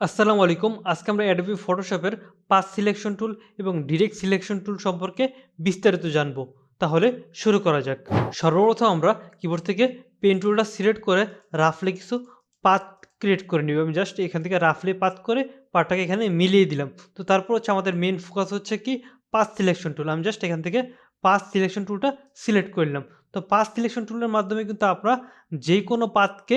আসসালামু আলাইকুম। আজকে আমরা অ্যাডোবি ফটোশপের পাস সিলেকশন টুল এবং ডিরেক্ট সিলেকশন টুল সম্পর্কে বিস্তারিত জানব। তাহলে শুরু করা যাক। সর্বপ্রথম আমরা কিবোর্ড থেকে পেন টুলটা সিলেক্ট করে রাফলি কিছু পাত ক্রিয়েট করে নিব। আমি জাস্ট এখান থেকে রাফলি পাত করে পাটটাকে এখানে মিলিয়ে দিলাম। তো তারপর হচ্ছে আমাদের মেন ফোকাস হচ্ছে কি? পাস সিলেকশন টুল আমি জাস্ট এখান থেকে পাস সিলেকশন টুলটা সিলেক্ট করলাম তো পাস সিলেকশন টুলের মাধ্যমে কিন্তু আপনারা যে কোনো পাথকে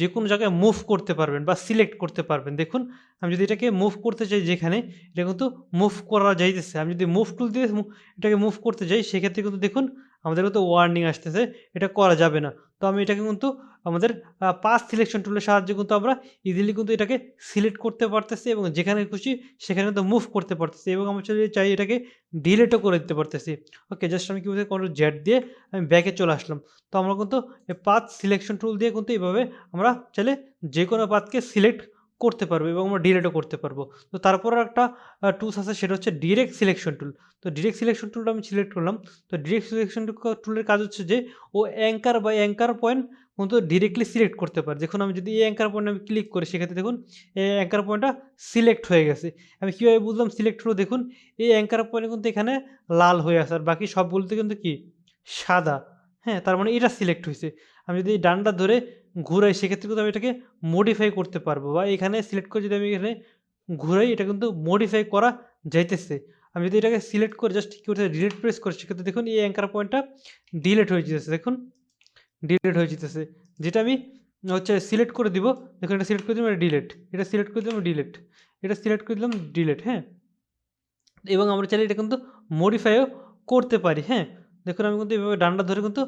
যে কোনো জায়গায় মুভ করতে পারবেন বা সিলেক্ট করতে পারবেন। দেখুন, আমি যদি এটাকে মুভ করতে চাই যেখানে, এটা কিন্তু মুভ করা যাইতেছে। আমি যদি মুভ টুল দিয়ে এটাকে মুভ করতে যাই, সেক্ষেত্রে কিন্তু দেখুন আমাদের কিন্তু ওয়ার্নিং আসতেছে, এটা করা যাবে না। তো আমি এটাকে কিন্তু আমাদের পাস সিলেকশন টুলের সাহায্যে কিন্তু আমরা ইজিলি কিন্তু এটাকে সিলেক্ট করতে পারতেছি এবং যেখানে খুশি সেখানে কিন্তু মুভ করতে পারতেছি এবং আমি যদি চাই এটাকে ডিলেটও করে দিতে পারতেছি। ওকে জাস্ট আমি কি বলতে কোনো জ্যাট দিয়ে আমি ব্যাকে চলে আসলাম। তো আমরা কিন্তু পাথ সিলেকশন টুল দিয়ে কিন্তু এইভাবে আমরা চাইলে যে কোনো পাথকে সিলেক্ট করতে পারব এবং আমরা ডিলেটও করতে পারব। তো তারপর একটা টুলস আছে, সেটা হচ্ছে ডিরেক্ট সিলেকশন টুল তো ডিরেক্ট সিলেকশন টুলটা আমি সিলেক্ট করলাম। তো ডিরেক্ট সিলেকশন টুলের কাজ হচ্ছে যে, ও অ্যাঙ্কার বা অ্যাঙ্কার পয়েন্ট কিন্তু ডিরেক্টলি সিলেক্ট করতে পারে। যখন আমি যদি এই অ্যাঙ্কার পয়েন্ট আমি ক্লিক করি, সেক্ষেত্রে দেখুন, এই অ্যাঙ্কার পয়েন্টটা সিলেক্ট হয়ে গেছে। আমি কীভাবে বুঝলাম? সিলেক্ট হলো দেখুন, এই অ্যাঙ্কার পয়েন্ট কিন্তু এখানে লাল হয়ে আছে, আর বাকি সবগুলোতে কিন্তু কি? সাদা। হ্যাঁ তার মানে এটা সিলেক্ট হয়েছে। আমি যদি ডানটা ধরে ঘুরাই, সেক্ষেত্রে কিন্তু আমি এটাকে মডিফাই করতে পারব বা এখানে সিলেক্ট করে যদি আমি এখানে ঘুরাই, এটা কিন্তু মডিফাই করা যাইতেছে। আমি যদি এটাকে সিলেক্ট করে জাস্ট কী করতে ডিলেট প্রেস করি, সেক্ষেত্রে দেখুন এই অ্যাঙ্কার পয়েন্টটা ডিলেট হয়ে যেতেছে। দেখুন ডিলেট হয়ে যেতেছে। যেটা আমি হচ্ছে সিলেক্ট করে দিব, দেখুন এটা সিলেক্ট করে দিলাম, এটা ডিলেট এটা সিলেক্ট করে দিলাম ডিলেট এটা সিলেক্ট করে দিলাম ডিলেট হ্যাঁ? এবং আমরা চাইলে এটা কিন্তু মডিফাইও করতে পারি হ্যাঁ? দেখুন আমি কিন্তু এভাবে ডান্ডা ধরে কিন্তু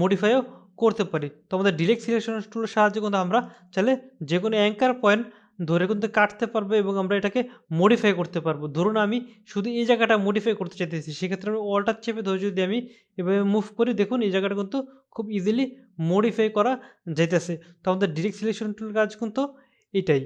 মডিফাইও করতে পারি। তো আমাদের ডিরেক্ট সিলেকশন টুলের সাহায্যে কিন্তু আমরা চাইলে যে কোনো অ্যাঙ্কার পয়েন্ট ধরে কিন্তু কাটতে পারব এবং আমরা এটাকে মডিফাই করতে পারব। ধরুন আমি শুধু এই জায়গাটা মডিফাই করতে চাইতেছি, সেক্ষেত্রে আমি অল্টার চেপে ধরে যদি আমি এভাবে মুভ করি, দেখুন এই জায়গাটা কিন্তু খুব ইজিলি মডিফাই করা যাইতেছে। তো আমাদের ডিরেক্ট সিলেকশন টুল কাজ কিন্তু এটাই।